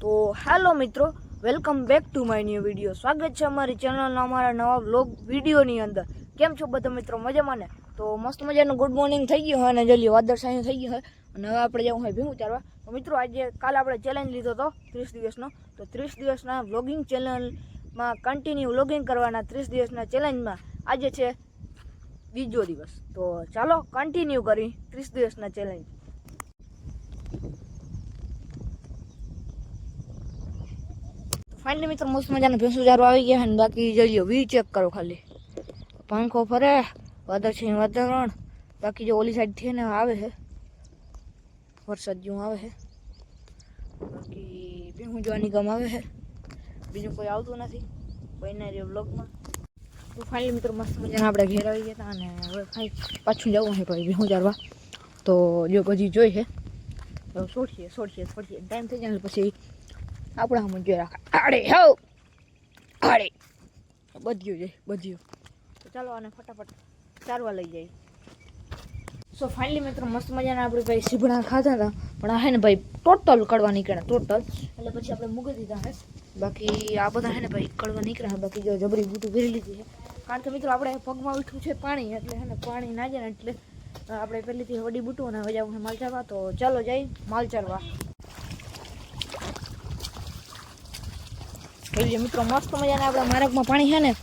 તો હેલો મિત્રો, welcome back to my new video. સ્વાગત છે અમારી ચેનલના અમારા નવા વ્લોગ વિડીયોની અંદર. કેમ છો બધા મિત્રો? મજામાં ને? તો મસ્ત મજાનું ગુડ મોર્નિંગ થઈ ગયું હોય અને જલ્દી વાદળછાયું થઈ ગયું હોય. અને હવે આપણે જવું હોય ભીમું ચારવા તો મિત્રો, આજે કાલે આપણે ચેલેન્જ લીધો હતો ત્રીસ દિવસનો. તો ત્રીસ દિવસના વ્લોગિંગ ચેનલમાં કન્ટિન્યુ વ્લોગિંગ કરવાના ત્રીસ દિવસના ચેલેન્જમાં આજે છે બીજો દિવસ. તો ચાલો કન્ટિન્યુ કરી ત્રીસ દિવસના ચેલેન્જ ફાઇનલી મિત્રો, મસ્ત મજાના ભેંસું ચારો આવી ગયા છે ને બાકી જઈએ વી ચેક કરો ખાલી. પંખો ફરે, વાદળ છે વાતાવરણ. બાકી જો ઓલી સાઈડથી ને આવે છે. વરસાદ જેવું આવે છે. બાકી ભેહું જોવાની ગમ આવે છે. બીજું કોઈ આવતું નથી. કોઈના જે બ્લોગમાં તો ફાઇનલી મિત્રો, મસ્ત મજાના આપણે ઘેર આવી ગયા હતા અને હવે કાંઈ પાછું જવું છે ભાઈ ભેહું ચારવા તો જો બધી જોઈ છે તો છોડીએ છોડીએ છોડીએ ટાઈમ થઈ જાય ને પછી આપણા હમણાં જોઈ રાખા આડે હો. આડે. બધ્યું જાય બધ્યું. તો ચાલો આને ફટાફટ ચારવા લઈ જાય સો ફાઇનલી મિત્રો, મસ્ત મજાના આપણે ભાઈ સીભણા ખાધા હતા. પણ આ હે ને ભાઈ ટોટલ કડવા નીકળ્યા ટોટલ એટલે પછી આપણે મૂકી દીધા હે. બાકી આ બધા હે ને ભાઈ કડવા નીકળ્યા બાકી જો જબરી બૂટું ભરી લીધી છે કારણ કે મિત્રો, આપણે પગમાં ઉઠ્યું છે પાણી, એટલે હે ને પાણી ના જાય ને એટલે આપણે પહેલીથી વડી બૂટું અને હવે જવું માલ ચાલવા તો ચાલો જઈ માલ ચારવા. જોઈએ મિત્રો, મસ્ત મજાના આપણા માર્ગમાં પાણી છે ને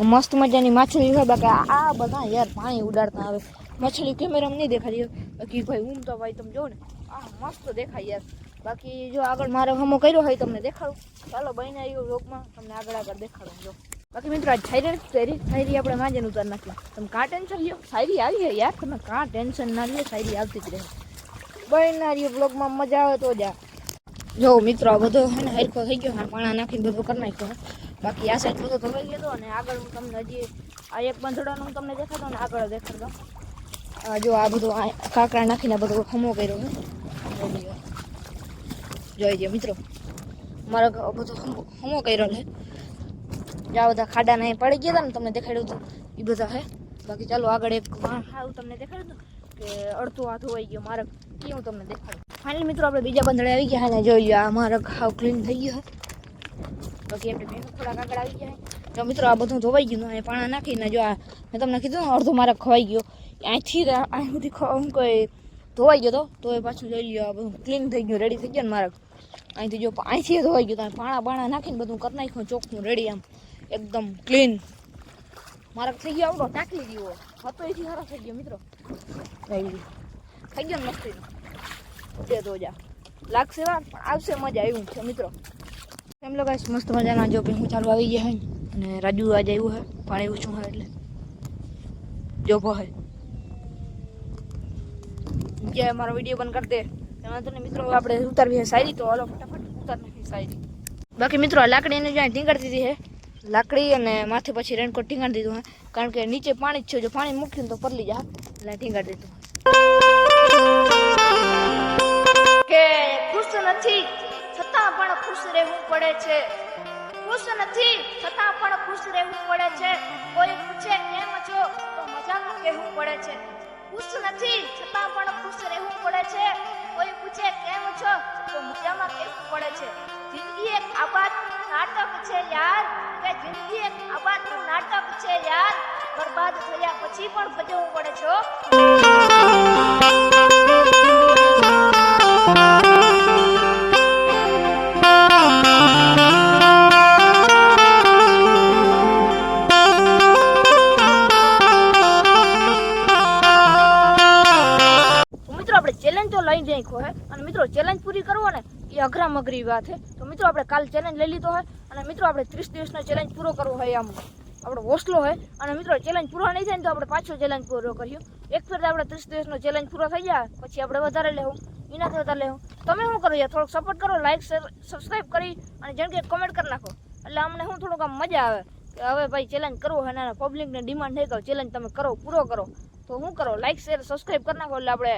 મસ્ત મજાની માછલી હોય બાકી આ- આ બધા યાર પાણી ઉડાડતા આવે. મછલી કેમેરામાં નહીં દેખાતી બાકી ભાઈ હું તો ભાઈ તમે જો ને. આ મસ્ત દેખાય યાર. બાકી જો આગળ મારે હમો કર્યો હોય, તમને દેખાડું. ચાલો બહીને આવ્યો રોગમાં તમને આગળ આગળ દેખાડું, જો. બાકી મિત્રો આજ છાયરી સાયરી થાયરી આપણે માજન ઉતાર નાખી. તમે કાં ટેન્શન લ્યો? શાયરી આવી યાર. તમે કાં ટેન્શન ના લ્યો? શાયરી આવતી જ રહે. બહેનારીઓ બ્લોગમાં મજા આવે તો જા. જો મિત્રો, આ બધો હે ને હરખો થઈ ગયો, હા, પાણા નાખીને બધું કરી નાખ્યો, હે. બાકી આ સાઈડ બધો ધોવાઈ ગયો હતો અને આગળ હું તમને હજી આ એક બંધડાનું હું તમને દેખાડો ને આગળ દેખાડો આ જો આ બધું આ કાંકરા નાખીને બધો હમો કર્યો છે જોઈ લ્યો. જોઈ લ્યો મિત્રો, મારો ઘ- બધો હમો હમો કર્યો છે જે આ બધા ખાડા ને પડી ગયા હતા ને, તમને દેખાડ્યું હતું એ બધા હે બાકી ચાલો આગળ એક વાં હાવ તમને દેખાડ્યું હતું કે અડધો હાથ ધોવાઈ ગયો, મારે, એ હું તમને દેખાડું ફાઇનલી મિત્રો, આપણે બીજા બંધડે આવી ગયા અને જોઈ આ અમારો ખાવ ક્લીન થઈ ગયો. બાકી આપણે ભેંસ થોડાક આગળ આવી ગયા. જો મિત્રો, આ બધું ધોવાઈ ગયું અને પાણા નાખીને જો આ મેં તમને કીધું ને, અડધો મારે ખવાઈ ગયો. અહીંથી અહીં સુધી હું કોઈ ધોવાઈ ગયો તો એ પાછું જોઈ લ્યો, આ બધું ક્લીન થઈ ગયું રેડી થઈ ગયો ને મારા અહીંથી જો અહીંથી ધોવાઈ ગયું તો પાણા પાણા નાખીને બધું કરી નાખ્યું, ચોખ્ખું રેડી આમ, એકદમ ક્લીન મારા થઈ ગયો, આવડો, ટાંકી દીવો હતો એથી સારો થઈ ગયો, મિત્રો. થઈ ગયો. મસ્તી તે તો જા લાગશે વાર પણ આવશે મજા આવ્યું છે મિત્રો એમ લોકો મસ્ત મજાના જો ભેગું ચાલુ આવી ગયા હોય ને અને રાજુ આજે આવ્યું હોય પાણી ઓછું હોય એટલે જો હોય જે મારો વીડિયો બંધ કરી દે એમાં તને મિત્રો આપણે ઉતારવી છે શાયરી તો હાલો ફટાફટ ઉતાર નાખી શાયરી બાકી મિત્રો આ લાકડીને જ્યાં ઢીંગાડી દીધી છે લાકડી અને માથે પછી રેનકોટ ઢીંગાડી દીધું હે કારણ કે નીચે પાણી જ છે જો પાણી મૂક્યું ને તો પરલી જાય એટલે ઢીંગાડી દીધું કે ખુશ નથી, છતાં પણ ખુશ રહેવું પડે છે. ખુશ નથી, છતાં પણ ખુશ રહેવું પડે છે. કોઈ પૂછે કેમ છો તો મજામાં કહેવું પડે છે. ખુશ નથી, છતાં પણ ખુશ રહેવું પડે છે. કોઈ પૂછે કેમ છો તો મજામાં કહેવું પડે છે. જિંદગી એક આબાદ નાટક છે યાર. કે જિંદગી એક આબાદ નાટક છે યાર. બરબાદ થયા પછી પણ ભજવવું પડે છે લઈ જઈ હે? અને મિત્રો ચેલેન્જ પૂરી કરવો ને, એ અઘરામ અઘરી વાત છે તો મિત્રો, આપણે કાલ ચેલેન્જ લઈ લીધો હોય અને મિત્રો, આપણે ત્રીસ દિવસનો ચેલેન્જ પૂરો કરવો હોય આમ. આપણો હોસલો હોય અને મિત્રો ચેલેન્જ પૂરો નહીં થાય ને તો આપણે પાછો ચેલેન્જ પૂરો કર્યો. એક ફેર આપણે ત્રીસ દિવસનો ચેલેન્જ પૂરો થઈ જાય, પછી આપણે વધારે લેવું, એનાથી વધારે લેવું. તમે શું કરો યાર? થોડોક સપોર્ટ કરો લાઈક શેર સબસ્ક્રાઈબ કરી, અને જેમ કે કમેન્ટ કરી નાખો. એટલે અમને શું થોડુંક આમ મજા આવે કે હવે ભાઈ ચેલેન્જ કરવો હોય અને પબ્લિકને ડિમાન્ડ થઈ ગયો ચેલેન્જ તમે કરો, પૂરો કરો. તો શું કરો? લાઈક શેર સબસ્ક્રાઈબ કરી નાખો એટલે આપણે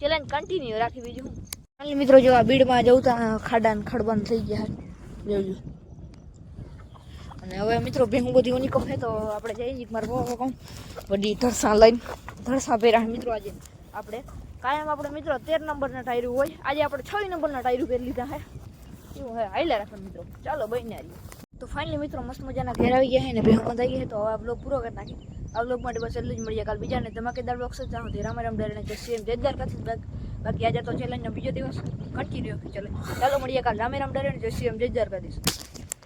ચેલેન્જ કન્ટિન્યુ રાખી બીજું હાલ મિત્રો જો આ બીડમાં જવું તા ખાડા ને ખડબાન થઈ ગયા. જોજો અને હવે મિત્રો ભેગું બધી ઓની કહે તો આપણે જઈએ મારે બહુ કહું. બધી ધરસા લઈને ધરસા પહેરા મિત્રો આજે. આપણે કાયમ આપણે મિત્રો તેર નંબરના ટાયરું હોય. આજે આપણે છ નંબરના ટાયરું પહેરી લીધા હે એવું હે હાઈલા રાખે મિત્રો. ચાલો બહીને રહીએ. તો ફાઇનલી મિત્રો, મસ્ત મજાના ઘેર આવી ગયા છે ને, ભેગું થઈ ગયા તો હવે આ બ્લોગ પૂરો કરી નાખી આ બ્લોગ માટે બસ એટલું જ મળીએ કાલ બીજા ને ધમાકેદાર બ્લોગ સાથે ચાહો રામ રામ ડરે જય શ્રી જયદાર કથિત બાકી. આજે તો ચેલેન્જનો બીજો દિવસ કન્ટિન્યુ ચાલે ચાલો મળીએ કાલ રામે રામ ડરે જય શ્રી જયદાર કરીશ